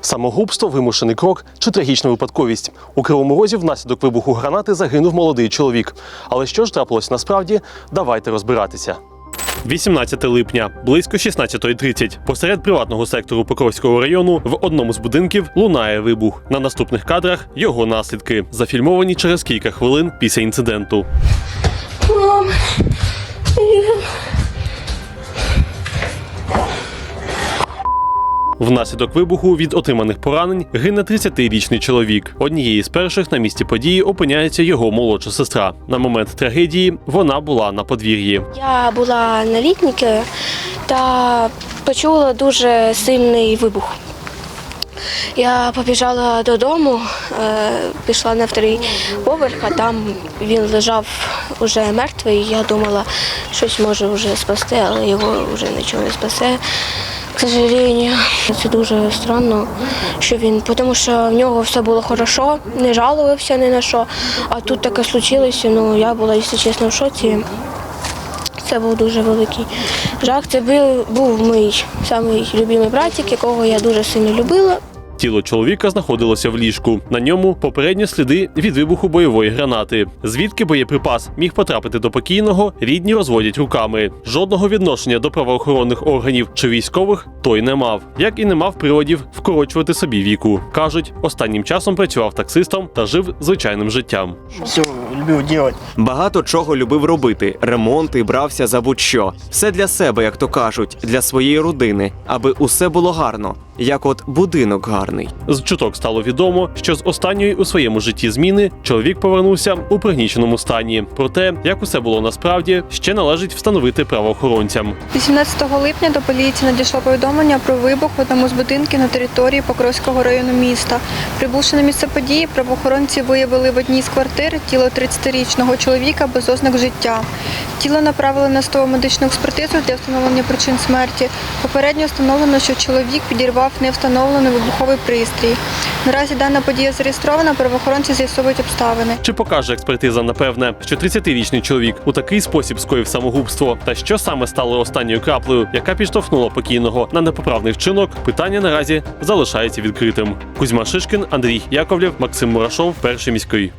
Самогубство, вимушений крок чи трагічна випадковість. У Кривому Розі внаслідок вибуху гранати загинув молодий чоловік. Але що ж трапилось насправді? Давайте розбиратися. 18 липня, близько 16.30. Посеред приватного сектору Покровського району в одному з будинків лунає вибух. На наступних кадрах його наслідки, зафільмовані через кілька хвилин після інциденту. Мам, Внаслідок вибуху від отриманих поранень гине 30-річний чоловік. Однією з перших на місці події опиняється його молодша сестра. На момент трагедії вона була на подвір'ї. я була на літніки та почула дуже сильний вибух. Я побіжала додому, е, пішла на вторий поверх, а там він лежав уже мертвий. Я думала, щось може вже спасти, але його вже нічого не спасе. Сожалению, це дуже странно, що він, тому що в нього все було хорошо, не жалувався ні на що. А тут таке случилося. Ну я була, якщо чесно, в шоці. Це був дуже великий жах. Це був, був мій самий любимий братик, якого я дуже сильно любила. Тіло чоловіка знаходилося в ліжку. На ньому попередні сліди від вибуху бойової гранати. Звідки боєприпас міг потрапити до покійного, рідні розводять руками. Жодного відношення до правоохоронних органів чи військових той не мав, як і не мав приводів вкорочувати собі віку. кажуть, останнім часом працював таксистом та жив звичайним життям. Все любил делать. Багато чого любив робити, ремонти, брався за будь-що. Все для себе, як то кажуть, для своєї родини, аби усе було гарно, як от будинок гарний. З чуток стало відомо, що з останньої у своєму житті зміни чоловік повернувся у пригніченому стані. Проте, як усе було насправді, ще належить встановити правоохоронцям. 18 липня до поліції надійшло повідомлення про вибух в одному з будинків на території Покровського району міста. Прибувши на місце події, правоохоронці виявили в одній з квартир тіло 30-річного чоловіка без ознак життя. Тіло направили на стову медичну експертизу для встановлення причин смерті. Попередньо встановлено, що чоловік підірвав невстановлений вибуховий пристрій. Наразі дана подія зареєстрована, правоохоронці з'ясовують обставини. Чи покаже експертиза напевне, що 30-річний чоловік у такий спосіб скоїв самогубство? Та що саме стало останньою краплею, яка підштовхнула покійного на непоправний вчинок? Питання наразі залишається відкритим. Кузьма Шишкін, Андрій Яковлєв, Максим Мурашов, перший міський.